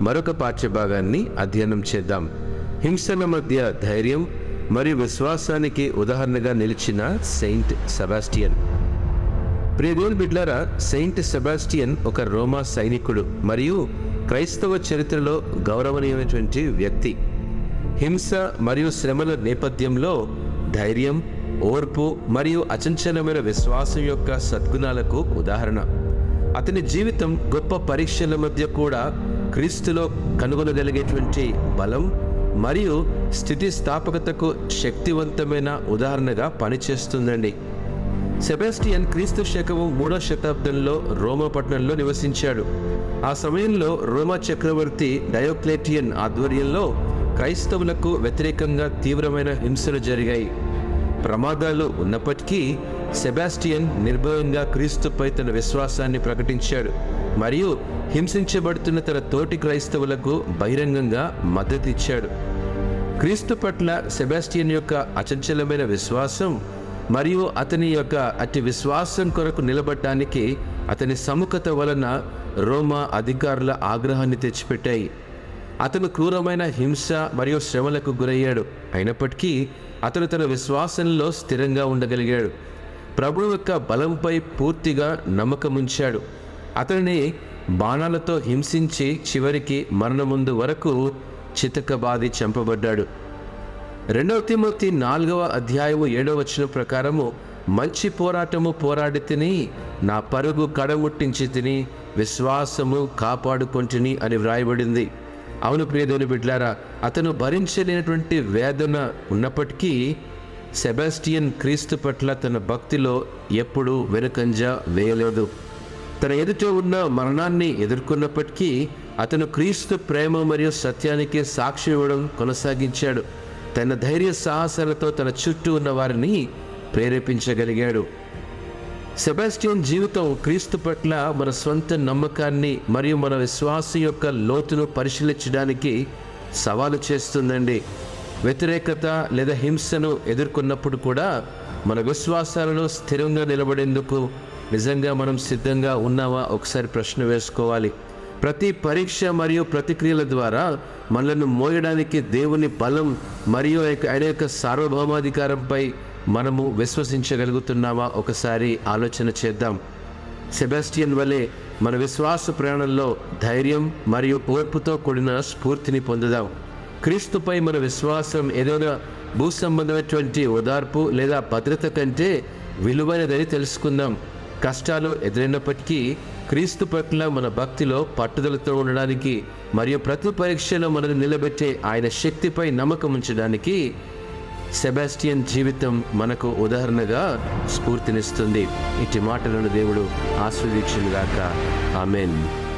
మరొక పాఠ్యభాగాన్ని అధ్యయనం చేద్దాం. హింసల మధ్య ధైర్యం మరియు విశ్వాసానికి ఉదాహరణగా నిలిచిన సెయింట్ సెబాస్టియన్. ప్రియదేవుని బిడ్లారా సెయింట్ సెబాస్టియన్ ఒక రోమా సైనికుడు మరియు క్రైస్తవ చరిత్రలో గౌరవనీయమైనటువంటి వ్యక్తి. హింస మరియు శ్రమల నేపథ్యంలో ధైర్యం ఓర్పు మరియు అచంచలమైన విశ్వాసం యొక్క సద్గుణాలకు ఉదాహరణ. అతని జీవితం గొప్ప పరీక్షల మధ్య కూడా క్రీస్తులో కనుగొనగలిగేటువంటి బలం మరియు స్థితిస్థాపకతకు శక్తివంతమైన ఉదాహరణగా పనిచేస్తుందండి. సెబాస్టియన్ క్రీస్తు శకము మూడో శతాబ్దంలో రోమా నివసించాడు. ఆ సమయంలో రోమా చక్రవర్తి డయోక్లేటియన్ ఆధ్వర్యంలో క్రైస్తవులకు వ్యతిరేకంగా తీవ్రమైన హింసలు జరిగాయి. ప్రమాదాలు ఉన్నప్పటికీ సెబాస్టియన్ నిర్భయంగా క్రీస్తుపై తన విశ్వాసాన్ని ప్రకటించాడు. మరియు హింసించబడుతున్న తన తోటి క్రైస్తవులకు బహిరంగంగా మద్దతిచ్చాడు. క్రీస్తు పట్ల సెబాస్టియన్ యొక్క అచంచలమైన విశ్వాసం మరియు అతని యొక్క అతి విశ్వాసం కొరకు నిలబడటానికి అతని సముఖత వలన రోమా అధికారుల ఆగ్రహాన్ని తెచ్చిపెట్టాయి. అతను క్రూరమైన హింస మరియు శ్రమలకు గురయ్యాడు. అయినప్పటికీ అతను తన విశ్వాసంలో స్థిరంగా ఉండగలిగాడు. ప్రభు యొక్క బలంపై పూర్తిగా నమ్మకముంచాడు. అతనిని బాణాలతో హింసించి చివరికి మరణముందు వరకు చితకబాది చంపబడ్డాడు. రెండవ తిమ్మతి నాలుగవ అధ్యాయము ఏడవ వచ్చిన ప్రకారము మంచి పోరాటము పోరాడి తిని నా పరుగు కడముట్టించి తిని విశ్వాసము కాపాడుకొంటిని అని వ్రాయబడింది. అవును ప్రియదేవుని బిడ్లారా అతను భరించలేనటువంటి వేదన ఉన్నప్పటికీ సెబాస్టియన్ క్రీస్తు పట్ల తన భక్తిలో ఎప్పుడూ వెనుకంజ వేయలేదు. తన ఎదుట ఉన్న మరణాన్ని ఎదుర్కొన్నప్పటికీ అతను క్రీస్తు ప్రేమ మరియు సత్యానికి సాక్షి ఇవ్వడం కొనసాగించాడు. తన ధైర్య సాహసాలతో తన చుట్టూ ఉన్న వారిని ప్రేరేపించగలిగాడు. సెబాస్టియన్ జీవితం క్రీస్తు పట్ల మన సొంత నమ్మకాన్ని మరియు మన విశ్వాసం యొక్క లోతును పరిశీలించడానికి సవాలు చేస్తుందండి. వ్యతిరేకత లేదా హింసను ఎదుర్కొన్నప్పుడు కూడా మన విశ్వాసాలలో స్థిరంగా నిలబడేందుకు నిజంగా మనం సిద్ధంగా ఉన్నామా? ఒకసారి ప్రశ్న వేసుకోవాలి. ప్రతి పరీక్ష మరియు ప్రతిక్రియల ద్వారా మనలను మోయడానికి దేవుని బలం మరియు ఆయన యొక్క సార్వభౌమాధికారంపై మనము విశ్వసించగలుగుతున్నామా? ఒకసారి ఆలోచన చేద్దాం. సెబాస్టియన్ వలె మన విశ్వాస ప్రయాణంలో ధైర్యం మరియు ఓర్పుతో కూడిన స్ఫూర్తిని పొందుదాం. క్రీస్తుపై మన విశ్వాసం ఏదైనా భూ సంబంధమైనటువంటి ఓదార్పు లేదా భద్రత కంటే విలువైనదని తెలుసుకుందాం. కష్టాలు ఎదురైనప్పటికీ క్రీస్తు పట్ల మన భక్తిలో పట్టుదలతో ఉండడానికి మరియు ప్రతి పరీక్షలో మనల్ని నిలబెట్టే ఆయన శక్తిపై నమ్మకం ఉంచడానికి సెబాస్టియన్ జీవితం మనకు ఉదాహరణగా స్ఫూర్తినిస్తుంది. ఇటు మాటలను దేవుడు ఆస్వాదించుగాక ఆమెన్.